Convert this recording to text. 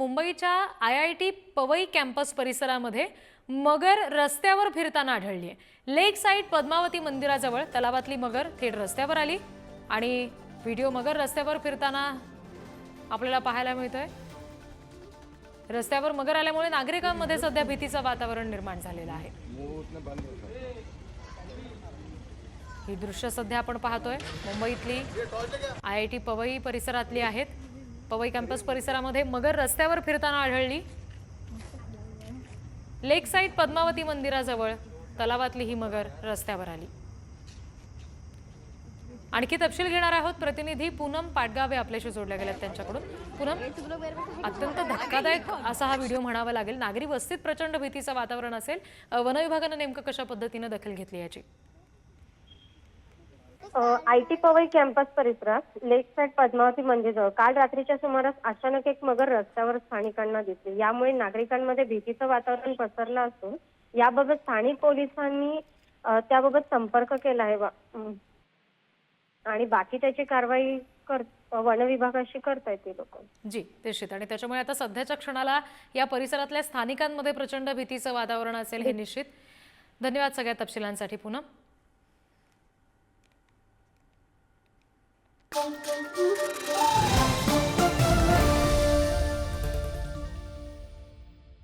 मुंबईच्या I I T Powai campus परिसरामध्ये मगर रस्त्यावर फिरताना आढळली आहे. लेक साईड पद्मावती मंदिराजवळ तलावातली मगर थेट रस्त्यावर आली आणि व्हिडिओ मगर रस्त्यावर फिरताना आपल्याला पाहायला मिळतोय. रस्त्यावर मगर आल्यामुळे नागरिकांमध्ये सध्या भीतीचं वातावरण निर्माण झालेलं आहे. ही दृश्य सध्या आपण पाहतोय. मुंबईतली आय आय टी पवई परिसरातली आहेत. पवई कॅम्पस परिसरामध्ये मगर रस्त्यावर फिरताना आढळली. लेक साईड पद्मावती मंदिराजवळ तलावातली ही मगर रस्त्यावर आली. आणखी तपशील घेणार आहोत. प्रतिनिधी पूनम पाटगावे आपल्याशी जोडल्या गेल्यात त्यांच्याकडून. पूनम अत्यंत धक्कादायक असा हा व्हिडिओ म्हणावा लागेल. नागरी वस्तीत प्रचंड भीतीचं वातावरण असेल. वनविभागानं नेमकं कशा पद्धतीनं दखल घेतली याची? आय टी पवई कॅम्पस परिसरात लेक साईड पद्मावती मंदिरजवळ काल रात्रीच्या सुमारास अचानक एक मगर रस्त्यावर स्थानिकांना दिसली. यामुळे नागरिकांमध्ये भीतीचं वातावरण पसरलं असून याबाबत स्थानिक पोलिसांनी त्याबाबत संपर्क केला आहे. आणि बाकी त्याची कारवाई कर वन विभागाशी करतायत ते लोक. जी निश्चित आणि त्याच्यामुळे आता सध्याच्या क्षणाला या परिसरातल्या स्थानिकांमध्ये प्रचंड भीतीचं वातावरण असेल हे निश्चित. धन्यवाद सगळ्या तपशिलांसाठी पूनम Thank you.